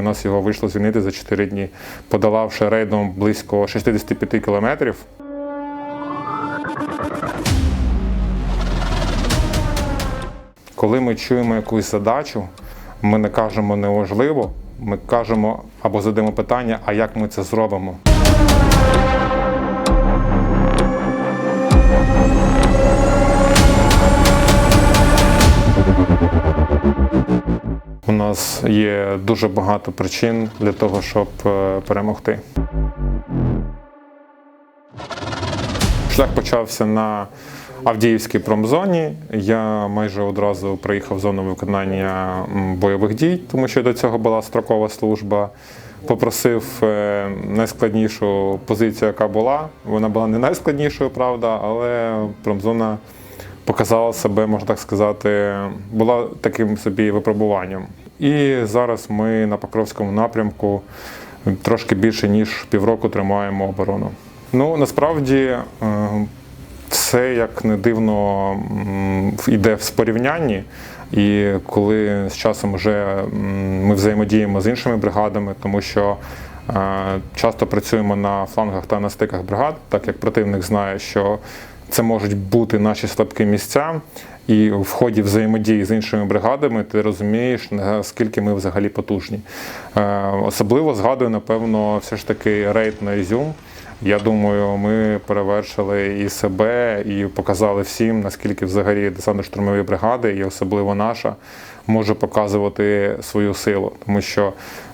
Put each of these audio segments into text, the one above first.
У нас його вийшло звільнити за 4 дні, подолавши рейдом близько 65 кілометрів. Коли ми чуємо якусь задачу, ми не кажемо неможливо, ми кажемо або задаємо питання, а як ми це зробимо. Нас є дуже багато причин для того, щоб е, перемогти. Шлях почався на Авдіївській промзоні. Я майже одразу приїхав в зону виконання бойових дій, тому що до цього була строкова служба. Попросив е, найскладнішу позицію, яка була. Вона була не найскладнішою, правда, але промзона показала себе, можна так сказати, була таким собі випробуванням. І зараз ми на Покровському напрямку трошки більше ніж півроку тримаємо оборону. Ну насправді все як не дивно йде в порівнянні. І коли з часом вже ми взаємодіємо з іншими бригадами, тому що е, часто працюємо на флангах та на стиках бригад, так як противник знає, що це можуть бути наші слабкі місця, і в ході взаємодії з іншими бригадами ти розумієш, наскільки ми взагалі потужні. Е, Особливо згадую, напевно, все ж таки рейд на Ізюм. Я думаю, ми перевершили і себе, і показали всім, наскільки взагалі десантно-штурмові бригади, і особливо наша, може показувати свою силу. Тому що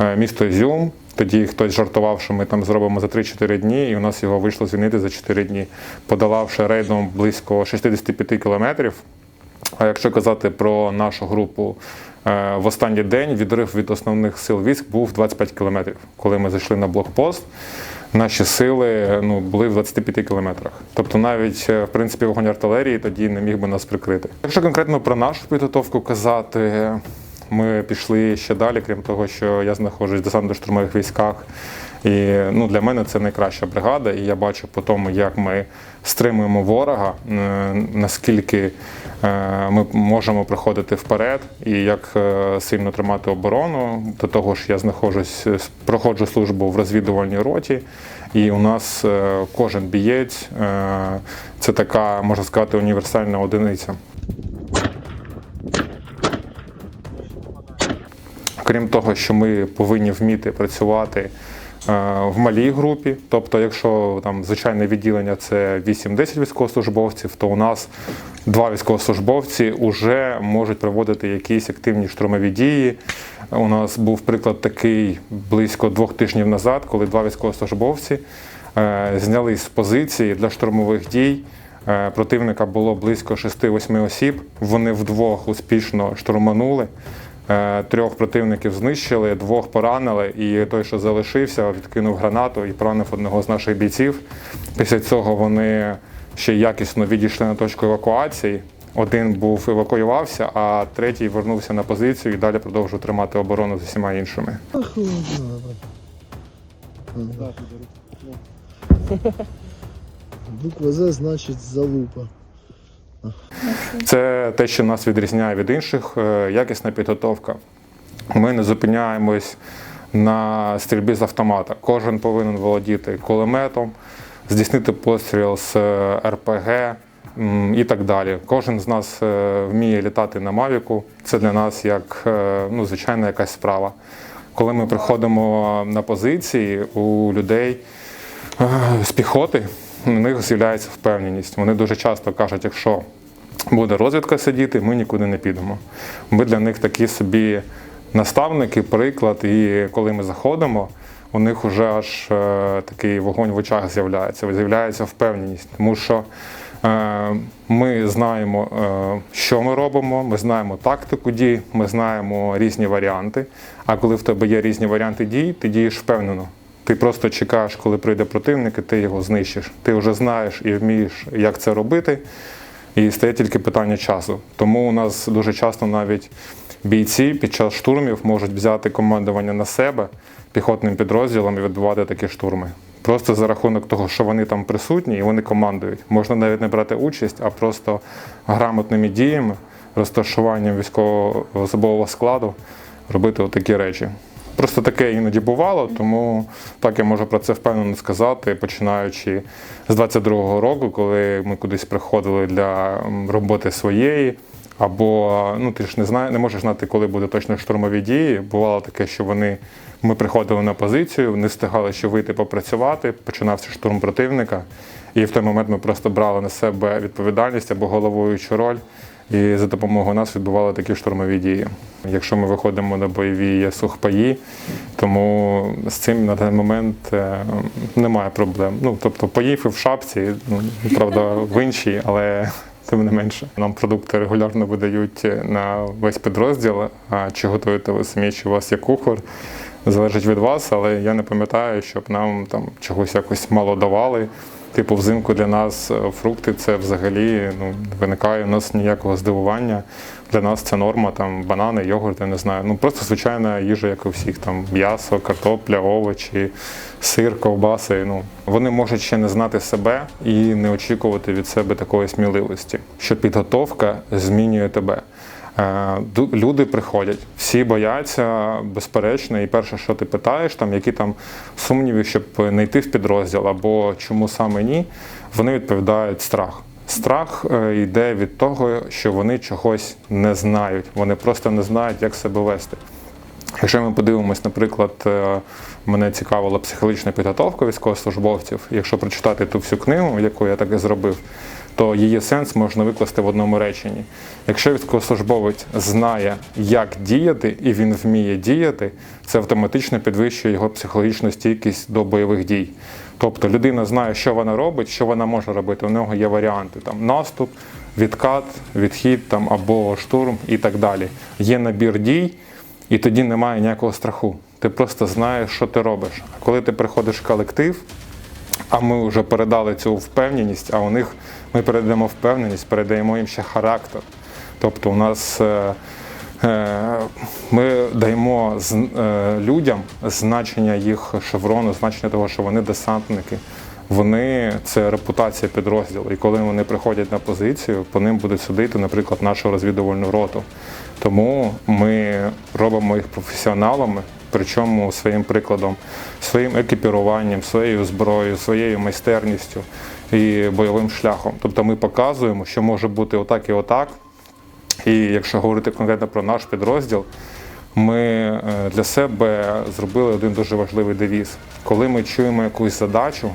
е, місто Ізюм, тоді хтось жартував, що ми там зробимо за 3-4 дні, і у нас його вийшло звільнити за 4 дні, подолавши рейдом близько 65 кілометрів. А якщо казати про нашу групу, е, в останній день відрив від основних сил військ був 25 кілометрів. Коли ми зайшли на блокпост, наші сили ну, були в 25 кілометрах. Тобто навіть е, в принципі вогонь артилерії тоді не міг би нас прикрити. Якщо конкретно про нашу підготовку казати, ми пішли ще далі, крім того, що я знаходжусь в десантно-штурмових військах. І ну, для мене це найкраща бригада, і я бачу по тому, як ми стримуємо ворога, е, наскільки е, ми можемо проходити вперед, і як е, сильно тримати оборону. До того ж, я знаходжусь, проходжу службу в розвідувальній роті, і у нас кожен бієць це така, можна сказати, універсальна одиниця. Крім того, що ми повинні вміти працювати в малій групі, тобто, якщо там звичайне відділення це 8-10 військовослужбовців, то у нас два військовослужбовці вже можуть проводити якісь активні штурмові дії. У нас був приклад такий близько двох тижнів назад, коли два військовослужбовці е, знялись з позиції для штурмових дій. Е, Противника було близько 6-8 осіб. Вони вдвох успішно штурманули. Е, Трьох противників знищили, двох поранили, і той, що залишився, відкинув гранату і поранив одного з наших бійців. Після цього вони ще якісно відійшли на точку евакуації. Один був евакуювався, а третій вернувся на позицію і далі продовжив тримати оборону з усіма іншими. Буква З значить залупа. Це те, що нас відрізняє від інших, е, якісна підготовка. Ми не зупиняємось на стрільбі з автомата. Кожен повинен володіти кулеметом, здійснити постріл з е, РПГ і так далі. Кожен з нас е, вміє літати на Мавіку. Це для нас як ну, звичайна якась справа. Коли ми приходимо на позиції у людей з піхоти, у них з'являється впевненість. Вони дуже часто кажуть, якщо буде розвідка сидіти, ми нікуди не підемо. Ми для них такі собі наставники, приклад, і коли ми заходимо, у них вже аж е, такий вогонь в очах з'являється, з'являється впевненість, тому що е, ми знаємо, е, що ми робимо, ми знаємо тактику дій, ми знаємо різні варіанти. А коли в тебе є різні варіанти дій, ти дієш впевнено. Ти просто чекаєш, коли прийде противник, і ти його знищиш. Ти вже знаєш і вмієш, як це робити. І стає тільки питання часу. Тому у нас дуже часто навіть бійці під час штурмів можуть взяти командування на себе піхотним підрозділом і відбувати такі штурми. Просто за рахунок того, що вони там присутні і вони командують. Можна навіть не брати участь, а просто грамотними діями, розташуванням військового особового складу робити отакі речі. Просто таке іноді бувало, тому так я можу про це впевнено сказати, починаючи з 22-го року, коли ми кудись приходили для роботи своєї. Або ну ти ж не знає, не можеш знати, коли буде точно штурмові дії. Бувало таке, що вони ми приходили на позицію, не встигали ще вийти попрацювати. Починався штурм противника, і в той момент ми просто брали на себе відповідальність або головуючу роль. І за допомогою нас відбували такі штурмові дії. Якщо ми виходимо на бойові є сухпаї, тому з цим на даний момент е, немає проблем. Ну тобто поїв і в шапці, ну правда, в іншій, але тим не менше. Нам продукти регулярно видають на весь підрозділ. А чи готуєте ви самі, чи у вас є кухар? Залежить від вас, але я не пам'ятаю, щоб нам там чогось якось мало давали. Типу, взимку для нас е, фрукти це взагалі ну, виникає у нас ніякого здивування. Для нас це норма, там банани, йогурт, я не знаю. Ну просто звичайна їжа, як у всіх, там м'ясо, картопля, овочі, сир, ковбаси. Ну вони можуть ще не знати себе і не очікувати від себе такої сміливості, що підготовка змінює тебе. Е, Люди приходять, всі бояться, безперечно, і перше, що ти питаєш, там які там сумніви, щоб не йти в підрозділ або чому саме ні, вони відповідають страх. Страх е, йде від того, що вони чогось не знають, вони просто не знають, як себе вести. Якщо ми подивимось, наприклад, е, мене цікавила психологічна підготовка військовослужбовців. Якщо прочитати ту всю книгу, яку я так і зробив, то її сенс можна викласти в одному реченні. Якщо військовослужбовець знає, як діяти, і він вміє діяти, це автоматично підвищує його психологічну стійкість до бойових дій. Тобто людина знає, що вона робить, що вона може робити. У нього є варіанти там наступ, відкат, відхід там або штурм і так далі. Є набір дій. І тоді немає ніякого страху. Ти просто знаєш, що ти робиш. А коли ти приходиш в колектив, а ми вже передали цю впевненість, а у них ми передаємо впевненість, передаємо їм ще характер. Тобто у нас е, е, ми даємо е, людям значення їх шеврону, значення того, що вони десантники. Вони це репутація підрозділу. І коли вони приходять на позицію, по ним буде судити, наприклад, нашу розвідувальну роту. Тому ми робимо їх професіоналами, причому своїм прикладом, своїм екіпіруванням, своєю зброєю, своєю майстерністю і бойовим шляхом. Тобто ми показуємо, що може бути отак і отак. І якщо говорити конкретно про наш підрозділ, ми е, для себе зробили один дуже важливий девіз. Коли ми чуємо якусь задачу,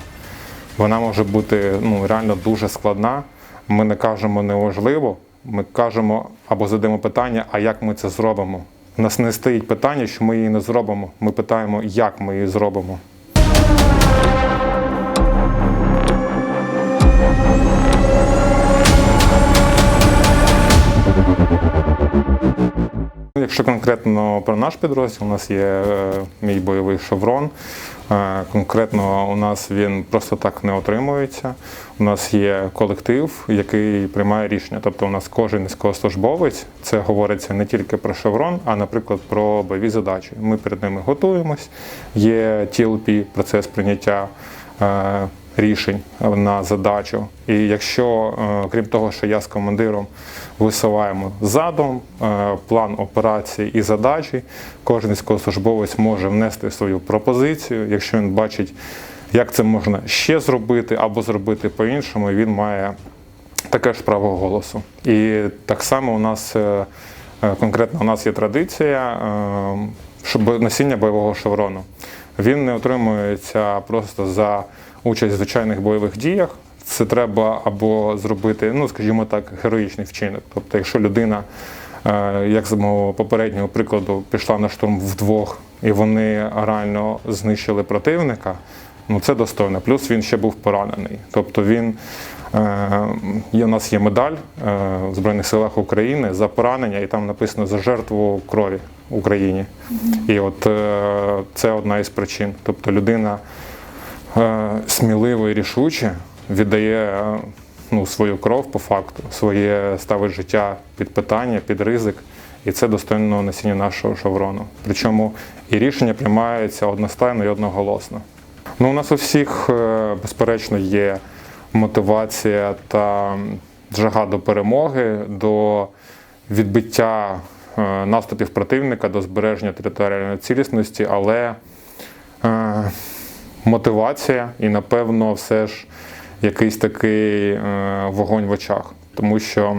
вона може бути ну, реально дуже складна. Ми не кажемо неважливо, ми кажемо або задаємо питання, а як ми це зробимо. У нас не стоїть питання, що ми її не зробимо. Ми питаємо, як ми її зробимо. Якщо конкретно про наш підрозділ, у нас є е, мій бойовий шеврон. Е, Конкретно у нас він просто так не отримується. У нас є колектив, який приймає рішення. Тобто, у нас кожен військовослужбовець, це говориться не тільки про шеврон, а наприклад про бойові задачі. Ми перед ними готуємось. Є TLP, процес прийняття. Рішень на задачу. І якщо, е, крім того, що я з командиром висуваємо задум, е, план операції і задачі, кожен військовослужбовець може внести свою пропозицію. Якщо він бачить, як це можна ще зробити або зробити по-іншому, він має таке ж право голосу. І так само у нас е, конкретно у нас є традиція, щоб носіння бойового шеврону. Він не отримується просто за участь в звичайних бойових діях. Це треба або зробити, ну скажімо так, героїчний вчинок. Тобто, якщо людина, е, як з мого попереднього прикладу, пішла на штурм вдвох і вони реально знищили противника, ну це достойно. Плюс він ще був поранений. Тобто він е, є, у нас є медаль е, в Збройних силах України за поранення, і там написано за жертву крові в Україні. І от це одна із причин. Тобто людина сміливо і рішуче віддає е, ну, свою кров по факту, своє ставить життя під питання, під ризик. І це достойно носіння нашого шеврону. Причому і рішення приймаються одностайно і одноголосно. Ну, у нас у всіх, е, безперечно, є мотивація та жага до перемоги, до відбиття е, наступів противника до збереження територіальної цілісності, але е, мотивація і, напевно, все ж якийсь такий е, вогонь в очах. Тому що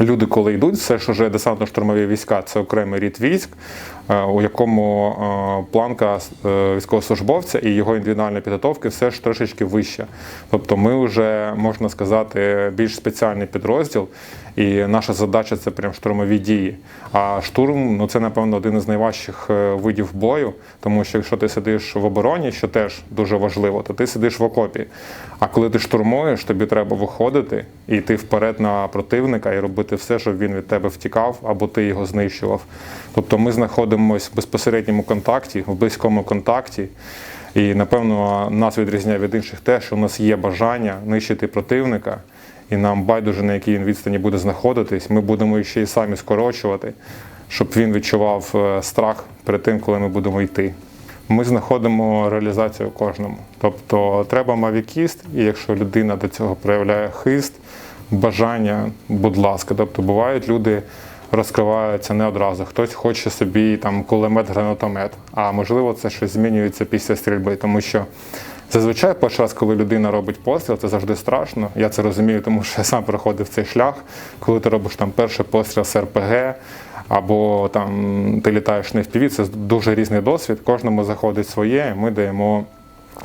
люди, коли йдуть, все ж уже десантно-штурмові війська це окремий рід військ, е, у якому е, планка е, військовослужбовця і його індивідуальної підготовки все ж трошечки вища. Тобто ми вже, можна сказати, більш спеціальний підрозділ, і наша задача це прям штурмові дії. А штурм ну це, напевно, один із найважчих видів бою, тому що якщо ти сидиш в обороні, що теж дуже важливо, то ти сидиш в окопі. А коли ти штурмуєш, тобі треба виходити і йти вперед на противника і робити все, щоб він від тебе втікав або ти його знищував. Тобто ми знаходимося в безпосередньому контакті, в близькому контакті. І напевно нас відрізняє від інших те, що у нас є бажання нищити противника, і нам байдуже на якій він відстані буде знаходитись. Ми будемо ще й самі скорочувати, щоб він відчував е, страх перед тим, коли ми будемо йти. Ми знаходимо реалізацію кожному. Тобто треба мавікіст, і якщо людина до цього проявляє хист, бажання, будь ласка. Тобто бувають люди розкриваються не одразу. Хтось хоче собі там кулемет, гранатомет, а можливо це щось змінюється після стрільби, тому що. Зазвичай перший раз, коли людина робить постріл, це завжди страшно. Я це розумію, тому що я сам проходив цей шлях. Коли ти робиш там перший постріл з РПГ, або там ти літаєш на FPV, це дуже різний досвід. Кожному заходить своє, і ми даємо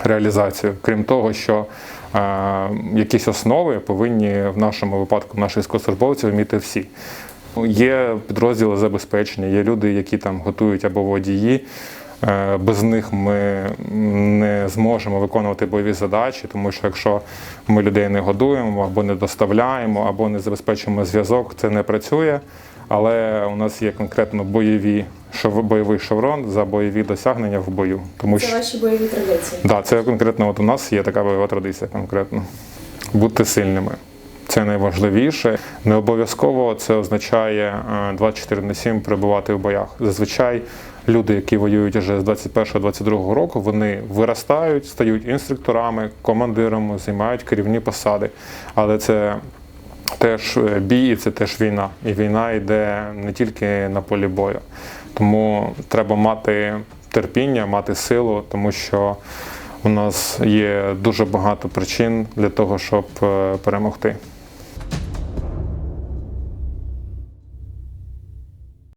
реалізацію. Крім того, що якісь основи повинні в нашому випадку наших військовослужбовців вміти всі. Є підрозділи забезпечення, є люди, які там готують або водії. Е, Без них ми не зможемо виконувати бойові задачі, тому що якщо ми людей не годуємо або не доставляємо, або не забезпечуємо зв'язок, це не працює. Але у нас є конкретно бойові бойовий шеврон за бойові досягнення в бою. Тому Це що ваші бойові традиції. да, це конкретно от у нас є така бойова традиція конкретно. Бути сильними. Це найважливіше. Не обов'язково це означає е, 24 на 7 перебувати в боях. Зазвичай люди, які воюють вже з 21-22 року, вони виростають, стають інструкторами, командирами, займають керівні посади. Але це теж е, бій, і це теж війна. І війна йде не тільки на полі бою. Тому треба мати терпіння, мати силу, тому що у нас є дуже багато причин для того, щоб е, перемогти.